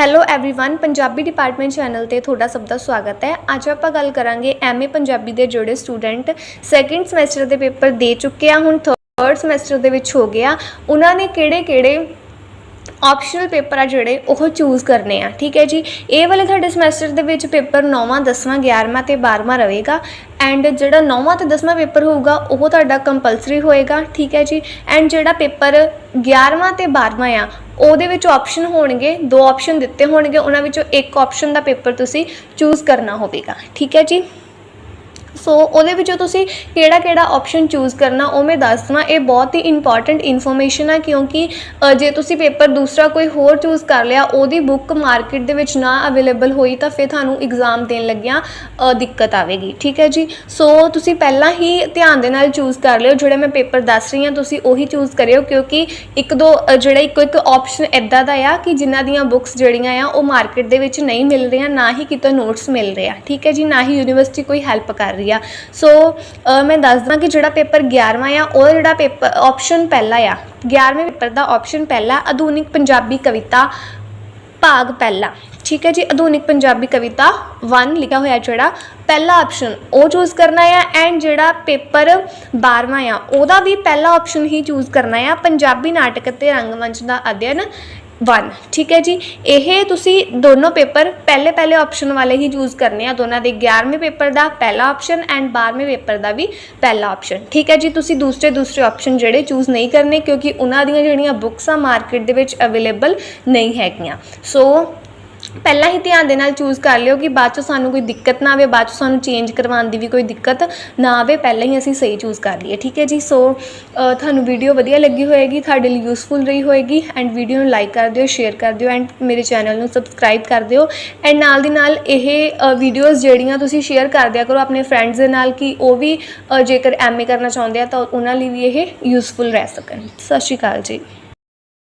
hello everyone Punjabi department channel ਤੇ ਤੁਹਾਡਾ ਸਭ ਦਾ ਸਵਾਗਤ ਹੈ ਅੱਜ ਆਪਾਂ ਗੱਲ ਕਰਾਂਗੇ ਐਮਏ ਪੰਜਾਬੀ ਦੇ ਜਿਹੜੇ ਸਟੂਡੈਂਟ ਸੈਕਿੰਡ ਸਮੈਸਟਰ ਦੇ ਪੇਪਰ ਦੇ ਚੁੱਕੇ ਆ ਹੁਣ ਥਰਡ ਸਮੈਸਟਰ ਦੇ ਵਿੱਚ ਹੋ ਗਿਆ ਉਹਨਾਂ ਨੇ ਕਿਹੜੇ ਕਿਹੜੇ ਆਪਸ਼ਨਲ ਪੇਪਰ ਆ ਜਿਹੜੇ ਉਹ ਚੂਜ਼ ਕਰਨੇ ਆ, ਠੀਕ ਹੈ ਜੀ? ਇਹ ਵਾਲੇ ਤੁਹਾਡੇ ਸਮੈਸਟਰ ਦੇ ਵਿੱਚ ਪੇਪਰ 9ਵਾਂ 10ਵਾਂ 11ਵਾਂ ਤੇ 12ਵਾਂ ਰਹੇਗਾ ਐਂਡ ਜਿਹੜਾ 9ਵਾਂ ਤੇ 10ਵਾਂ ਪੇਪਰ ਹੋਊਗਾ, ਉਹ ਤੁਹਾਡਾ ਕੰਪਲਸਰੀ ਹੋਏਗਾ, ਠੀਕ ਹੈ ਜੀ? ਐਂਡ ਜਿਹੜਾ ਪੇਪਰ 11ਵਾਂ ਤੇ 12ਵਾਂ ਆ, ਉਹਦੇ ਵਿੱਚ ਆਪਸ਼ਨ ਹੋਣਗੇ, ਦੋ ਆਪਸ਼ਨ ਦਿੱਤੇ ਹੋਣਗੇ, ਉਹਨਾਂ ਵਿੱਚੋਂ ਇੱਕ ਆਪਸ਼ਨ ਦਾ ਪੇਪਰ ਤੁਸੀਂ ਚੂਜ਼ ਕਰਨਾ ਹੋਵੇਗਾ, ਠੀਕ ਹੈ ਜੀ? ਸੋ ਉਹਦੇ ਵਿੱਚੋਂ ਤੁਸੀਂ ਕਿਹੜਾ ਕਿਹੜਾ ਆਪਸ਼ਨ ਚੂਜ਼ ਕਰਨਾ, ਉਹ ਮੈਂ ਦੱਸ ਦਵਾਂ। ਇਹ ਬਹੁਤ ਹੀ ਇੰਪੋਰਟੈਂਟ ਇਨਫੋਰਮੇਸ਼ਨ ਆ, ਕਿਉਂਕਿ ਜੇ ਤੁਸੀਂ ਪੇਪਰ ਦੂਸਰਾ ਕੋਈ ਹੋਰ ਚੂਜ਼ ਕਰ ਲਿਆ, ਉਹਦੀ ਬੁੱਕ ਮਾਰਕੀਟ ਦੇ ਵਿੱਚ ਨਾ ਅਵੇਲੇਬਲ ਹੋਈ ਤਾਂ ਫਿਰ ਤੁਹਾਨੂੰ ਐਗਜ਼ਾਮ ਦੇਣ ਲੱਗਿਆਂ ਦਿੱਕਤ ਆਵੇਗੀ। ਠੀਕ ਹੈ ਜੀ? ਸੋ ਤੁਸੀਂ ਪਹਿਲਾਂ ਹੀ ਧਿਆਨ ਦੇ ਨਾਲ ਚੂਜ਼ ਕਰ ਲਿਓ। ਜਿਹੜਾ ਮੈਂ ਪੇਪਰ ਦੱਸ ਰਹੀ ਹਾਂ, ਤੁਸੀਂ ਉਹੀ ਚੂਜ਼ ਕਰਿਓ, ਕਿਉਂਕਿ ਇੱਕ ਦੋ ਜਿਹੜਾ ਇੱਕੋ ਇੱਕ ਆਪਸ਼ਨ ਇਦਾਂ ਦਾ ਆ ਕਿ ਜਿਨ੍ਹਾਂ ਦੀਆਂ ਬੁੱਕਸ ਜਿਹੜੀਆਂ ਆ, ਉਹ ਮਾਰਕੀਟ ਦੇ ਵਿੱਚ ਨਹੀਂ ਮਿਲ ਰਹੀਆਂ, ਨਾ ਹੀ ਕਿਤੇ ਨੋਟਸ ਮਿਲ ਰਿਹਾ ਠੀਕ ਹੈ ਜੀ? ਨਾ ਹੀ ਯੂਨੀਵਰਸਿਟੀ ਕੋਈ ਹੈਲਪ ਕਰ ਰਹੀ ਆ। ਸੋ ਮੈਂ ਦੱਸ ਦਵਾਂ ਕਿ ਜਿਹੜਾ ਪੇਪਰ 11ਵਾਂ ਆ, ਉਹ ਜਿਹੜਾ ਪੇਪਰ ਆਪਸ਼ਨ ਪਹਿਲਾ ਆ। 11ਵੇਂ ਪੇਪਰ ਦਾ ਆਪਸ਼ਨ ਪਹਿਲਾ, ਆਧੁਨਿਕ ਪੰਜਾਬੀ ਕਵਿਤਾ, ਭਾਗ ਪਹਿਲਾ। ਠੀਕ ਹੈ ਜੀ, ਆਧੁਨਿਕ ਪੰਜਾਬੀ ਕਵਿਤਾ 1 ਲਿਖਿਆ ਹੋਇਆ ਜਿਹੜਾ, ਪਹਿਲਾ ਆਪਸ਼ਨ ਉਹ ਚੂਜ਼ ਕਰਨਾ ਆ। ਐਂਡ ਜਿਹੜਾ ਪੇਪਰ 12ਵਾਂ ਆ, ਉਹਦਾ ਵੀ ਪਹਿਲਾ ਆਪਸ਼ਨ ਹੀ ਚੂਜ਼ ਕਰਨਾ ਆ। ਪੰਜਾਬੀ ਨਾਟਕ ਅਤੇ ਰੰਗਮੰਚ ਦਾ ਅਧਿਐਨ 1 ਠੀਕ ਹੈ ਜੀ। ਇਹ ਤੁਸੀਂ ਦੋਨੋਂ ਪੇਪਰ ਪਹਿਲੇ ਪਹਿਲੇ ਆਪਸ਼ਨ ਵਾਲੇ ਹੀ ਚੂਜ਼ ਕਰਨੇ ਆ। ਦੋਨਾਂ ਦੇ 11ਵੇਂ ਪੇਪਰ ਦਾ ਪਹਿਲਾ ਆਪਸ਼ਨ ਐਂਡ 12ਵੇਂ ਪੇਪਰ ਦਾ ਵੀ ਪਹਿਲਾ ਆਪਸ਼ਨ ਠੀਕ ਹੈ ਜੀ। ਤੁਸੀਂ ਦੂਸਰੇ ਦੂਸਰੇ ਆਪਸ਼ਨ ਜਿਹੜੇ ਚੂਜ਼ ਨਹੀਂ ਕਰਨੇ ਕਿਉਂਕਿ ਉਹਨਾਂ ਦੀਆਂ ਜਿਹੜੀਆਂ ਬੁੱਕਸ ਆ ਮਾਰਕੀਟ ਦੇ ਵਿੱਚ ਅਵੇਲੇਬਲ ਨਹੀਂ ਹੈਗੀਆਂ। ਸੋ ਪਹਿਲਾਂ ਹੀ ਧਿਆਨ ਦੇ ਨਾਲ ਚੂਜ਼ ਕਰ ਲਿਓ ਕਿ ਬਾਅਦ 'ਚੋਂ ਸਾਨੂੰ ਕੋਈ ਦਿੱਕਤ ਨਾ ਆਵੇ ਬਾਅਦ 'ਚੋਂ ਸਾਨੂੰ ਚੇਂਜ ਕਰਵਾਉਣ ਦੀ ਵੀ ਕੋਈ ਦਿੱਕਤ ਨਾ ਆਵੇ ਪਹਿਲਾਂ ਹੀ ਅਸੀਂ ਸਹੀ ਚੂਜ਼ ਕਰ ਲਈਏ ਠੀਕ ਹੈ ਜੀ? ਸੋ ਤੁਹਾਨੂੰ ਵੀਡੀਓ ਵਧੀਆ ਲੱਗੀ ਹੋਏਗੀ ਤੁਹਾਡੇ ਲਈ ਯੂਸਫੁਲ ਰਹੀ ਹੋਏਗੀ ਐਂਡ ਵੀਡੀਓ ਨੂੰ ਲਾਈਕ ਕਰ ਦਿਓ ਸ਼ੇਅਰ ਕਰ ਦਿਓ ਐਂਡ ਮੇਰੇ ਚੈਨਲ ਨੂੰ ਸਬਸਕ੍ਰਾਈਬ ਕਰ ਦਿਓ ਐਂਡ ਨਾਲ ਦੀ ਨਾਲ ਇਹ ਵੀਡੀਓਜ਼ ਜਿਹੜੀਆਂ ਤੁਸੀਂ ਸ਼ੇਅਰ ਕਰ ਦਿਆ ਕਰੋ ਆਪਣੇ ਫਰੈਂਡਸ ਦੇ ਨਾਲ ਕਿ ਉਹ ਵੀ ਅ, ਜੇਕਰ ਐਮਏ ਕਰਨਾ ਚਾਹੁੰਦੇ ਆ ਤਾਂ ਉਹਨਾਂ ਲਈ ਵੀ ਇਹ ਯੂਸਫੁਲ ਰਹਿ ਸਕਣ। ਸਤਿ ਸ਼੍ਰੀ ਅਕਾਲ ਜੀ।